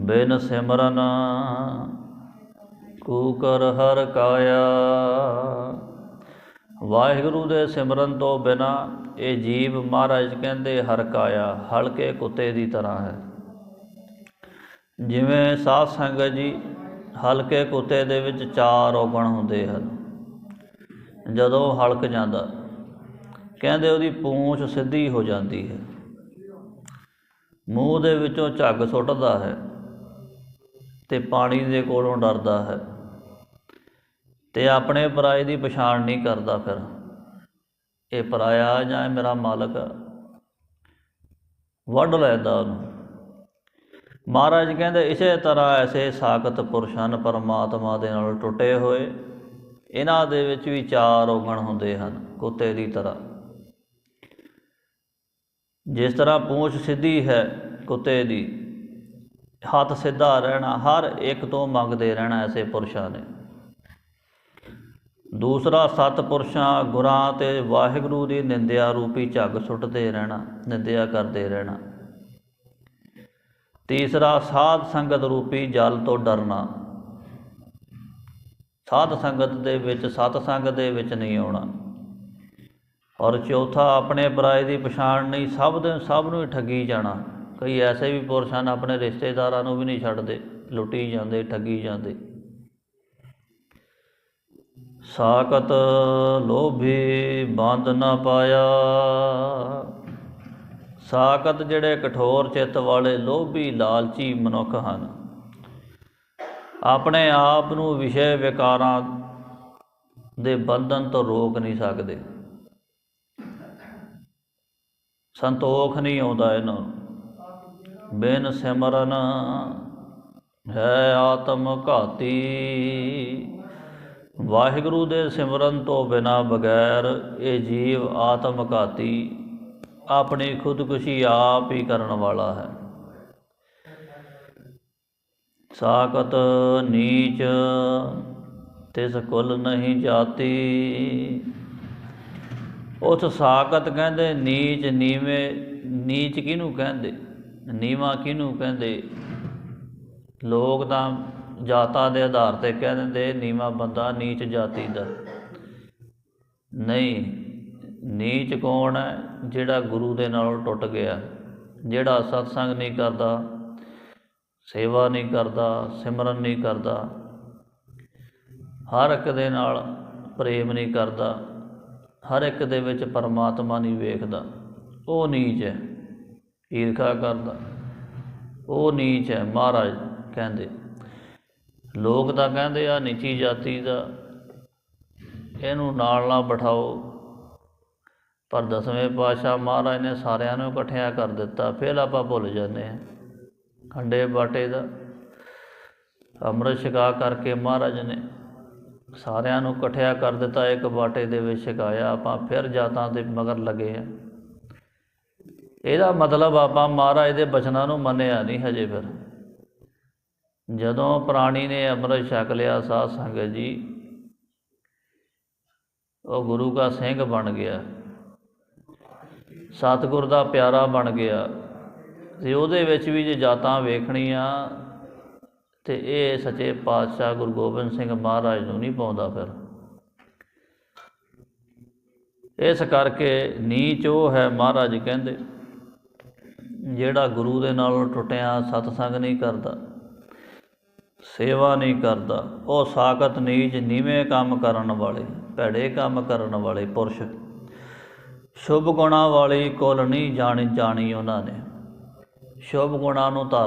ਬਿਨ ਸਿਮਰਨ ਕੂਕਰ ਹਰ ਕਾਇਆ। ਵਾਹਿਗੁਰੂ ਦੇ ਸਿਮਰਨ ਤੋਂ ਬਿਨਾ ਇਹ ਜੀਵ ਮਹਾਰਾਜ ਕਹਿੰਦੇ ਹਰ ਕਾਇਆ, ਹਲਕੇ ਕੁੱਤੇ ਦੀ ਤਰ੍ਹਾਂ ਹੈ। ਜਿਵੇਂ ਸਾਧ ਸੰਗਤ ਜੀ ਹਲਕੇ ਕੁੱਤੇ ਦੇ ਵਿੱਚ ਚਾਰ ਔਗਣ ਹੁੰਦੇ ਹਨ। ਜਦੋਂ ਹਲਕ ਜਾਂਦਾ, ਕਹਿੰਦੇ ਉਹਦੀ ਪੂੰਛ ਸਿੱਧੀ ਹੋ ਜਾਂਦੀ ਹੈ। ਮੂੰਹ ਦੇ ਵਿੱਚੋਂ ਝੱਗ ਸੁੱਟਦਾ ਹੈ। ਤੇ ਪਾਣੀ ਦੇ ਕੋਲੋਂ ਡਰਦਾ ਹੈ ਤੇ ਆਪਣੇ ਪਰਾਏ ਦੀ ਪਛਾਣ ਨਹੀਂ ਕਰਦਾ ਫਿਰ। ਇਹ ਪਰਾਇਆ ਜਾਂ ਮੇਰਾ ਮਾਲਕ ਵੱਢ ਲੈਂਦਾ ਉਹਨੂੰ। ਮਹਾਰਾਜ ਕਹਿੰਦੇ, ਇਸੇ ਤਰ੍ਹਾਂ ਐਸੇ ਸਾਖਤ ਪੁਰਸ਼ਾਂ ਪਰਮਾਤਮਾ ਦੇ ਨਾਲ ਟੁੱਟੇ ਹੋਏ। ਇਹਨਾਂ ਦੇ ਵਿੱਚ ਵੀ ਚਾਰ ਔਗਣ ਹੁੰਦੇ ਹਨ, ਕੁੱਤੇ ਦੀ ਤਰ੍ਹਾਂ। ਜਿਸ ਤਰ੍ਹਾਂ ਪੂੰਛ ਸਿੱਧੀ ਹੈ ਕੁੱਤੇ ਦੀ ਹੱਥ ਸਿੱਧਾ ਰਹਿਣਾ, ਹਰ ਇੱਕ ਤੋਂ ਮੰਗਦੇ ਰਹਿਣਾ ਐਸੇ ਪੁਰਸ਼ਾਂ ਨੇ। ਦੂਸਰਾ ਸਤ ਪੁਰਸ਼ਾਂ ਗੁਰਾਂ ਤੇ ਵਾਹਿਗੁਰੂ ਦੀ ਨਿੰਦਿਆ ਰੂਪੀ ਝੱਗ ਸੁੱਟਦੇ ਰਹਿਣਾ, ਨਿੰਦਿਆ ਕਰਦੇ ਰਹਿਣਾ। ਤੀਸਰਾ, ਸਾਧ ਸੰਗਤ ਰੂਪੀ ਜਲ ਤੋਂ ਡਰਨਾ। ਸਾਧ ਸੰਗਤ ਦੇ ਵਿੱਚ, ਸਤ ਸੰਗਤ ਦੇ ਵਿੱਚ ਨਹੀਂ ਆਉਣਾ। ਔਰ ਚੌਥਾ, ਆਪਣੇ ਪਰਾਏ ਦੀ ਪਛਾਣ ਨਹੀਂ, ਸਭ ਦੇ ਸਭ ਨੂੰ ਹੀ ਠੱਗੀ ਜਾਣਾ। ਕਈ ਐਸੇ ਵੀ ਪੁਰਸ਼ ਹਨ, ਆਪਣੇ ਰਿਸ਼ਤੇਦਾਰਾਂ ਨੂੰ ਵੀ ਨਹੀਂ ਛੱਡਦੇ। ਲੁੱਟੀ ਜਾਂਦੇ, ਠੱਗੀ ਜਾਂਦੇ। ਸਾਕਤ ਲੋਭੀ ਬੰਦ ਨਾ ਪਾਇਆ। ਸਾਕਤ ਜਿਹੜੇ ਕਠੋਰ ਚਿੱਤ ਵਾਲੇ ਲੋਭੀ ਲਾਲਚੀ ਮਨੁੱਖ ਹਨ। ਆਪਣੇ ਆਪ ਨੂੰ ਵਿਸ਼ੇ ਵਿਕਾਰਾਂ ਦੇ ਬੰਧਨ ਤੋਂ ਰੋਕ ਨਹੀਂ ਸਕਦੇ। ਸੰਤੋਖ ਨਹੀਂ ਆਉਂਦਾ ਇਹਨਾਂ ਨੂੰ। ਬਿਨ ਸਿਮਰਨ ਹੈ ਆਤਮ ਘਾਤੀ। ਵਾਹਿਗੁਰੂ ਦੇ ਸਿਮਰਨ ਤੋਂ ਬਿਨਾ ਬਗੈਰ ਇਹ ਜੀਵ ਆਤਮ ਘਾਤੀ, ਆਪਣੀ ਖੁਦਕੁਸ਼ੀ ਆਪ ਹੀ ਕਰਨ ਵਾਲਾ ਹੈ। ਸਾਕਤ ਨੀਚ, ਤਿਸ ਕੁਲ ਨਹੀਂ ਜਾਤੀ। ਉਸ ਸਾਕਤ ਕਹਿੰਦੇ, ਨੀਚ ਨੀਵੇਂ, ਨੀਚ ਕਿਹਨੂੰ ਕਹਿੰਦੇ? ਨੀਵਾ ਕਿਹਨੂੰ ਕਹਿੰਦੇ? ਲੋਕ ਤਾਂ ਜਾਤਾਂ ਦੇ ਆਧਾਰ ਤੇ ਕਹਿ ਦਿੰਦੇ, ਨੀਵਾ ਬੰਦਾ ਨੀਚ ਜਾਤੀ ਦਾ। ਨਹੀਂ, ਨੀਚ ਕੌਣ ਹੈ ਜਿਹੜਾ ਗੁਰੂ ਦੇ ਨਾਲੋਂ ਟੁੱਟ ਗਿਆ? ਜਿਹੜਾ ਸਤਸੰਗ ਨਹੀਂ ਕਰਦਾ, ਸੇਵਾ ਨਹੀਂ ਕਰਦਾ, ਸਿਮਰਨ ਨਹੀਂ ਕਰਦਾ। ਹਰ ਇੱਕ ਦੇ ਨਾਲ ਪ੍ਰੇਮ ਨਹੀਂ ਕਰਦਾ। ਹਰ ਇੱਕ ਦੇ ਵਿੱਚ ਪਰਮਾਤਮਾ ਨਹੀਂ ਵੇਖਦਾ। ਉਹ ਨੀਚ ਹੈ। ਈਰਖਾ ਕਰਦਾ। ਉਹ ਨੀਚ ਹੈ, ਮਹਾਰਾਜ ਕਹਿੰਦੇ। ਲੋਕ ਤਾਂ ਕਹਿੰਦੇ ਆ, ਨੀਚੀ ਜਾਤੀ ਦਾ, ਇਹਨੂੰ ਨਾਲ ਨਾ ਬਿਠਾਓ। ਪਰ ਦਸਵੇਂ ਪਾਤਸ਼ਾਹ ਮਹਾਰਾਜ ਨੇ ਸਾਰਿਆਂ ਨੂੰ ਇਕੱਠਿਆਂ ਕਰ ਦਿੱਤਾ। ਫਿਰ ਆਪਾਂ ਭੁੱਲ ਜਾਂਦੇ ਹਾਂ। ਖੰਡੇ ਬਾਟੇ ਦਾ ਅੰਮ੍ਰਿਤ ਛਕਾ ਕਰਕੇ ਮਹਾਰਾਜ ਨੇ ਸਾਰਿਆਂ ਨੂੰ ਇਕੱਠਿਆ ਕਰ ਦਿੱਤਾ। ਇੱਕ ਬਾਟੇ ਦੇ ਵਿੱਚ ਛਕਾਇਆ। ਆਪਾਂ ਫਿਰ ਜਾਤਾਂ ਦੇ ਮਗਰ ਲੱਗੇ ਆ ਇਹਦਾ ਮਤਲਬ ਆਪਾਂ ਮਹਾਰਾਜ ਦੇ ਬਚਨਾਂ ਨੂੰ ਮੰਨਿਆ ਨਹੀਂ ਹਜੇ ਫਿਰ। ਜਦੋਂ ਪ੍ਰਾਣੀ ਨੇ ਅੰਮ੍ਰਿਤ ਛਕ ਲਿਆ ਸਾਧ ਸੰਗਤ ਜੀ, ਉਹ ਗੁਰੂ ਦਾ ਸਿੰਘ ਬਣ ਗਿਆ। ਸਤਿਗੁਰ ਦਾ ਪਿਆਰਾ ਬਣ ਗਿਆ। ਤੇ ਉਹਦੇ ਵਿੱਚ ਵੀ ਜੇ ਜਾਤਾਂ ਵੇਖਣੀਆਂ, ਤੇ ਇਹ ਸੱਚੇ ਪਾਤਸ਼ਾਹ ਗੁਰੂ ਗੋਬਿੰਦ ਸਿੰਘ ਮਹਾਰਾਜ ਨੂੰ ਨਹੀਂ ਪਾਉਂਦਾ ਫਿਰ। ਇਸ ਕਰਕੇ ਨੀਚ ਉਹ ਹੈ ਮਹਾਰਾਜ ਕਹਿੰਦੇ। ਜਿਹੜਾ ਗੁਰੂ ਦੇ ਨਾਲੋਂ ਟੁੱਟਿਆ ਸਤਸੰਗ ਨਹੀਂ ਕਰਦਾ, ਸੇਵਾ ਨਹੀਂ ਕਰਦਾ, ਉਹ ਸਾਖਤ ਨੀਚ ਨੀਵੇਂ ਕੰਮ ਕਰਨ ਵਾਲੇ, ਭੈੜੇ ਕੰਮ ਕਰਨ ਵਾਲੇ ਪੁਰਸ਼। ਸ਼ੁਭ ਗੁਣਾ ਵਾਲੀ ਕੁਲ ਨਹੀਂ ਜਾਣੀ ਜਾਣੀ ਉਹਨਾਂ ਨੇ। ਸ਼ੁਭ ਗੁਣਾ ਨੂੰ ਧਾਰਨ